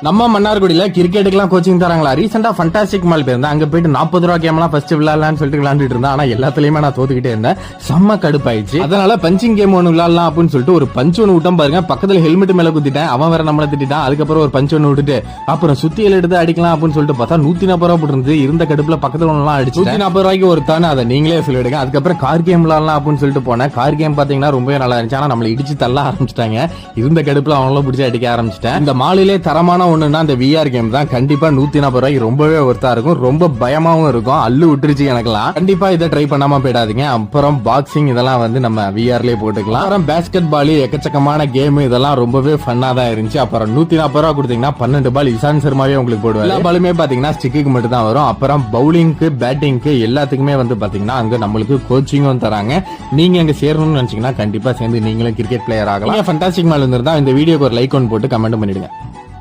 நம்ம மன்னார்குடியில கிரிக்கெட்டுக்குலாம் கோச்சிங் தராங்களா? ரீசெண்டா ஃபண்டாஸ்டிக் மால் போயிருந்தேன். அங்க போயிட்டு நாற்பது ரூபா கேம்லாம் ஃபர்ஸ்ட் விளையாடலாம்னு சொல்லிட்டு விளையாண்டுட்டு இருந்தேன். ஆனா எல்லாத்துலயுமே நான் தோத்துக்கிட்டே இருந்தேன். செம்ம கடுப்பாயிடுச்சு. அதனால பஞ்சிங் கேம் ஒன்று விளையாடலாம் அப்படின்னு சொல்லிட்டு ஒரு பஞ்ச் ஒன்று விட்டோம் பாருங்க. பக்கத்துல ஹெல்மெட் மேல குத்திட்டேன். அவன் வேற நம்மள திட்டான் அதுக்கப்புறம் ஒரு பஞ்ச் ஒன்று விட்டுட்டு அப்புறம் சுத்தியல் எடுத்து அடிக்கலாம் அப்படின்னு சொல்லிட்டு பார்த்தா நூத்தி நாற்பது ரூபா போட்டுருந்து இருந்த கடுப்புல பக்கத்துல ஒன்றெல்லாம் அடிச்சு நூத்தி நாற்பது ரூபாய்க்கு ஒரு தானே அதை நீங்களே சொல்லிடுங்க அதுக்கப்புறம் கார் கேம் விளையாடலாம் அப்படின்னு சொல்லிட்டு போனேன். கார் கேம் பாத்தீங்கன்னா ரொம்பவே நல்லா இருந்துச்சு. ஆனா நம்மளை இடிச்சு தள்ள ஆரம்பிச்சிட்டாங்க. இருந்த கடுப்புல அவங்களும் பிடிச்சி அடிக்க ஆரம்பிச்சிட்டேன். இந்த மாலிலே தரமான ஒண்ணுன்னா அந்த விஆர் கேம் தான். கண்டிப்பாக நூற்றி நாற்பது ரூபாய்க்கு ரொம்பவே ஒர்த்தாக இருக்கும். ரொம்ப பயமாகவும் இருக்கும். அள்ளு விட்டுருச்சு எனக்குலாம் கண்டிப்பாக இதை ட்ரை பண்ணாமல் போயிடாதீங்க. அப்புறம் பாக்ஸிங் இதெல்லாம் வந்து நம்ம விஆர்லேயே போட்டுக்கலாம். அப்புறம் பேஸ்கெட் பால் எக்கச்சக்கமான கேம் இதெல்லாம் ரொம்பவே ஃபன்னாக தான் இருந்துச்சு. அப்புறம் நூற்றி நாற்பது ரூபா கொடுத்தீங்கன்னா பன்னெண்டு பால் இசான் சர்மாவே உங்களுக்கு போடுவேன் எல்லா பாலுமே பார்த்தீங்கன்னா ஸ்டிக்கு மட்டும் தான் வரும். அப்புறம் பவுலிங்க்கு பேட்டிங்க்கு எல்லாத்துக்குமே வந்து பார்த்தீங்கன்னா அங்கே நம்மளுக்கு கோச்சிங்கும் தராங்க. நீங்கள் அங்கே சேரணும்னு நினச்சிங்கன்னா கண்டிப்பாக சேர்ந்து நீங்களும் கிரிக்கெட் பிளேயர் ஆகலாம். ஃபண்டாஸ்டிக் மேலே இருந்திருந்தா இந்த வீடியோக்கு ஒரு லைக் ஒன்று போட்டு கமெண்ட் பண்ணிடுங்க.